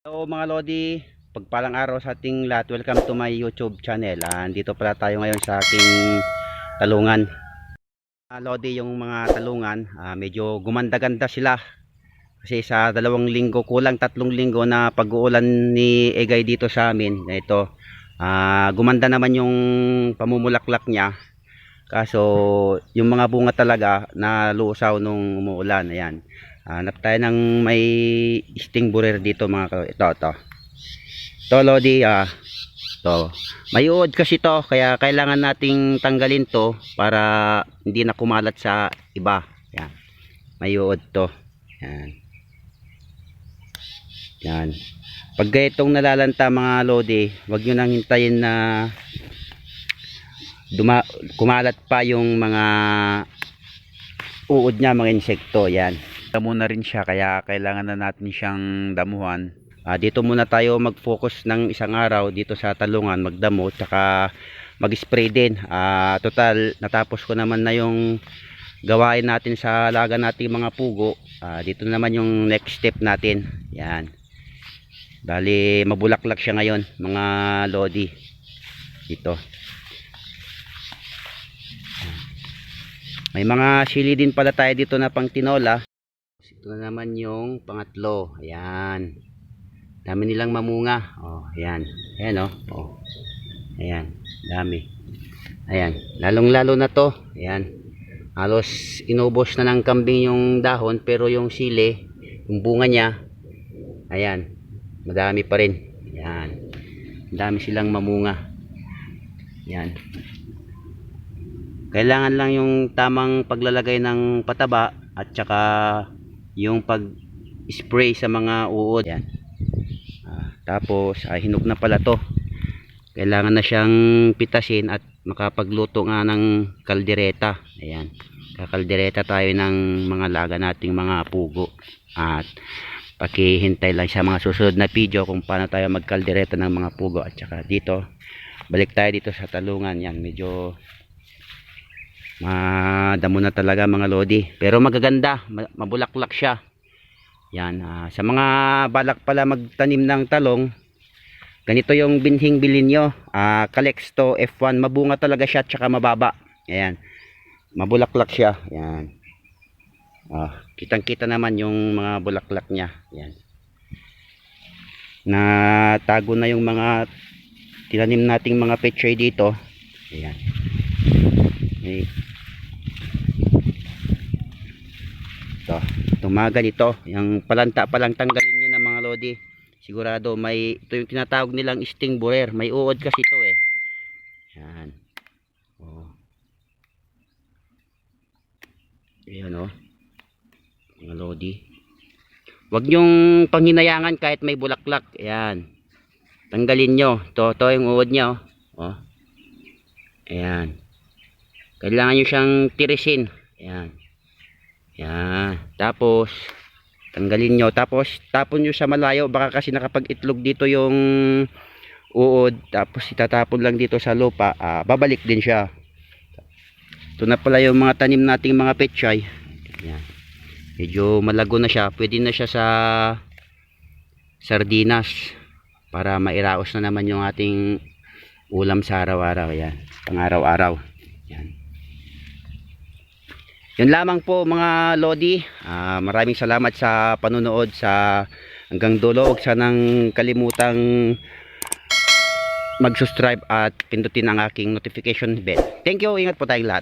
Hello mga Lodi, pagpalang araw sa ating lahat. Welcome to my YouTube channel. Ah, dito pala tayo ngayon sa ating talungan. Ah, Lodi, yung mga talungan, ah, medyo gumanda-ganda sila. Kasi sa dalawang linggo, kulang tatlong linggo na pag-uulan ni Egay dito sa amin. Ito, ah, gumanda naman yung pamumulaklak niya. Kaso, yung mga bunga talaga na lusaw nung umuulan. Ayan. Hanap tayo ng may sting borer dito mga ka- ito ito. To Lodi ah. To. May uod kasi to kaya kailangan nating tanggalin to para hindi na kumalat sa iba. Yan. May uod to. Yan. Yan. Pag ganitong nalalanta mga Lodi, wag niyo nang hintayin na duma kumalat pa yung mga uod niya mga insekto. Yan damo na rin siya kaya kailangan na natin siyang damuhan. Ah, dito muna tayo mag-focus ng isang araw dito sa talungan magdamo tsaka mag-spray din. Ah, total natapos ko naman na yung gawain natin sa alaga nating mga pugo. Ah, dito naman yung next step natin. Yan. Bali mabulaklak siya ngayon mga lodi. Dito. May mga sili din pala tayo dito na pang tinola ito na naman yung pangatlo. Ayan. Dami nilang mamunga. Oh, ayan. Ayan oh. oh. Ayan. Dami. Ayan. Lalong-lalo na to. Ayan. Halos inubos na ng kambing yung dahon pero yung sili, yung bunga niya, ayan. Madami pa rin. Ayan. Dami silang mamunga. Ayan. Kailangan lang yung tamang paglalagay ng pataba at saka yung pag spray sa mga uod yan. Ah, tapos ay hinog na pala to. Kailangan na siyang pitasin at makapagluto nga ng kaldereta. Ayan. Kakaldereta tayo ng mga laga nating mga pugo. At pakihintay lang sa mga susunod na video kung paano tayo magkaldereta ng mga pugo. At saka dito balik tayo dito sa talungan. Yan medyo madamo na talaga mga lodi. Pero magaganda ma- mabulaklak siya. Yan ah, sa mga balak pala magtanim ng talong ganito yung binhing bilin nyo. Ah, Calexto F1 mabunga talaga siya tsaka mababa. Ayan mabulaklak siya. Yan ah, kitang kita naman yung mga bulaklak niya. Yan na tago na yung mga tinanim nating mga petchay dito. Ayan. May ito tumagal ito yung palanta palang tanggalin nyo ng mga lodi. Sigurado may ito yung tinatawag nilang sting borer may uod kasi ito eh. Yan. Oh. yan oh. Mga lodi. Wag nyong panghinayangan kahit may bulaklak. Yan tanggalin nyo. To, to yung uod nyo. Oh. ayan. Kailangan nyo siyang tirisin. Ayan yan. Tapos, tanggalin nyo. Tapos, tapon nyo sa malayo. Baka kasi nakapag-itlog dito yung uod. Tapos, itatapon lang dito sa lupa. Ah, babalik din siya. Ito na pala yung mga tanim nating mga pechay. Yan. Medyo malago na siya. Pwede na siya sa sardinas. Para mairaos na naman yung ating ulam sa araw-araw. Yan. Pang araw-araw. Yan. Yun lamang po mga Lodi. Ah, maraming salamat sa panonood sa hanggang dulo. Huwag sanang kalimutang mag-subscribe at pindutin ang aking notification bell. Thank you. Ingat po tayong lahat.